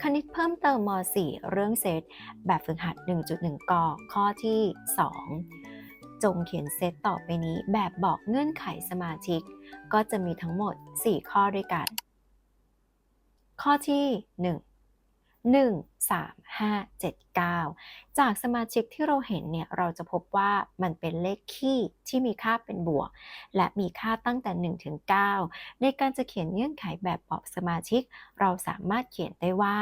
คณิตเพิ่มเติมม .4 เรื่องเซตแบบฝึกหัด 1.1 ก ข้อที่ 2 จงเขียนเซตต่อไปนี้แบบบอกเงื่อนไขสมาชิก ก็จะมีทั้งหมด 4 ข้อด้วยกัน ข้อที่ 1 1 3 5 7 9 จากสมาชิกที่เราเห็นเนี่ยเราจะพบว่ามันเป็นเลขคี่ที่มีค่าเป็นบวก และมีค่าตั้งแต่1ถึง9ในการจะเขียนเงื่อนไขแบบบอกสมาชิก เราสามารถเขียนได้ว่า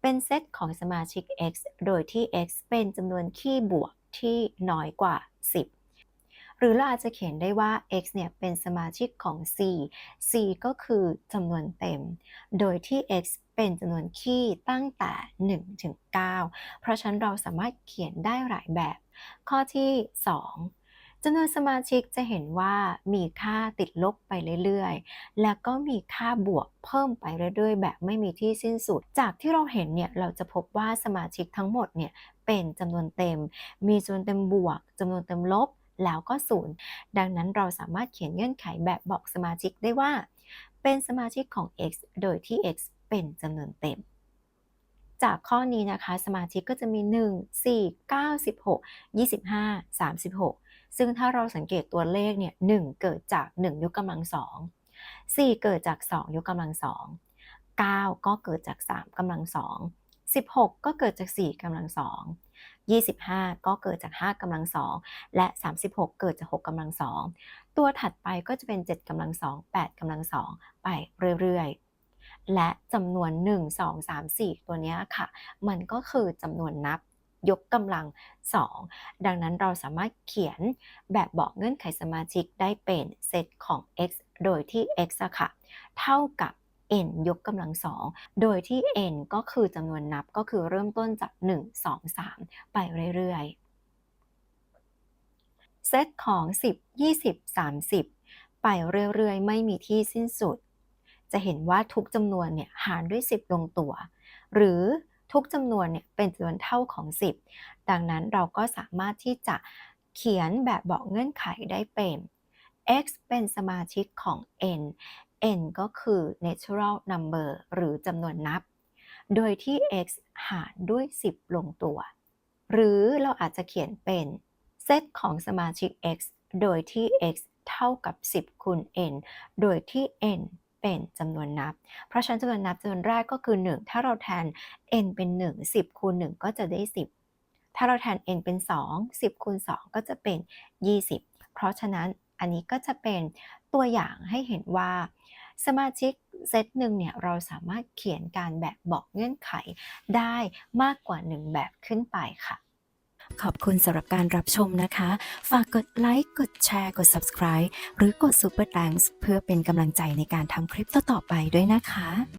เป็นเซตของสมาชิก x โดยที่ x เป็นจำนวนคี่บวกที่น้อยกว่า 10 หรือเราอาจจะเขียนได้ว่า x เนี่ยเป็นสมาชิกของ c c ก็คือจำนวนเต็ม โดยที่ x เป็นจำนวนคี่ตั้งแต่ 1 ถึง 9 เพราะฉะนั้นเราสามารถเขียนได้หลายแบบ ข้อที่ 2จำนวนสมาชิกจะเห็นว่ามีค่าติดลบไปเรื่อยๆ แล้วก็มีค่าบวกเพิ่มไปเรื่อยๆ แบบไม่มีที่สิ้นสุด จากที่เราเห็นเนี่ยเราจะพบว่าสมาชิกทั้งหมดเนี่ยเป็นจำนวนเต็ม มีจำนวนเต็มบวกจำนวนเต็มลบ แล้วก็ศูนย์ดังนั้นเราสามารถเขียนเงื่อนไขแบบบอกสมาชิกได้ว่า เป็นสมาชิกของ x โดยที่ x เป็นจำนวนเต็ม จากข้อนี้นะคะสมาชิกก็จะมี 1 4 9 16 25 36 ซึ่งถ้าเราสังเกตตัวเลขเนี่ย1เกิดจาก 1 ยกกำลัง2 4เกิดจาก 2 ยกกำลัง2 9ก็เกิดจาก 3กำลัง2 16 ก็เกิดจาก 4กำลัง2 25 ก็เกิดจาก 5กำลัง2และ 36 เกิดจาก 6กำลัง2ตัวถัดไปก็จะเป็น 7กำลัง2 8กำลัง2ไปเรื่อยๆ และจำนวน 1 2 3 4 ตัวเนี้ยค่ะ มันก็คือจำนวนนับยกกำลัง 2 ดังนั้นเราสามารถเขียนแบบบอกเงื่อนไขสมาชิกได้เป็นเซตของ x โดยที่ x อะค่ะ เท่ากับ n ยกกำลัง2โดยที่ n ก็คือจำนวนนับก็คือเริ่มต้นจาก 1 2 3 ไปเรื่อยๆ เซตของ 10 20 30 ไปเรื่อยๆ ไม่มีที่สิ้นสุด จะเห็นว่าทุกจำนวนเนี่ยหารด้วย 10 ลงตัว หรือทุกจำนวนเนี่ยเป็นจำนวนเท่าของ 10 ดังนั้นเราก็สามารถที่จะเขียนแบบบอกเงื่อนไขได้เป็น x เป็นสมาชิกของ n n ก็คือ natural number หรือจำนวนนับ โดยที่ x หารด้วย 10 ลงตัว หรือเราอาจจะเขียนเป็นเซตของสมาชิก x โดยที่ x เท่ากับ 10คูณ n โดยที่ n เป็นจำนวนนับ เพราะฉะนั้นจำนวนนับจำนวนแรกก็คือ 1 ถ้าเราแทน n เป็น 1 10คูณ1ก็จะได้ 10 ถ้าเราแทน n เป็น 2 10คูณ2ก็จะเป็น 20 เพราะฉะนั้น อันนี้ก็จะเป็นตัวอย่างให้เห็นว่า สมาชิกเซตหนึ่งเนี่ยเราสามารถเขียนการแบบบอกเงื่อนไขได้มากกว่า 1 แบบขึ้นไปค่ะ ขอบคุณสำหรับการรับชมนะคะ ฝากกดไลค์ กดแชร์ กด subscribe หรือกด super thanks เพื่อเป็นกำลังใจในการทำคลิปต่อๆไปด้วยนะคะ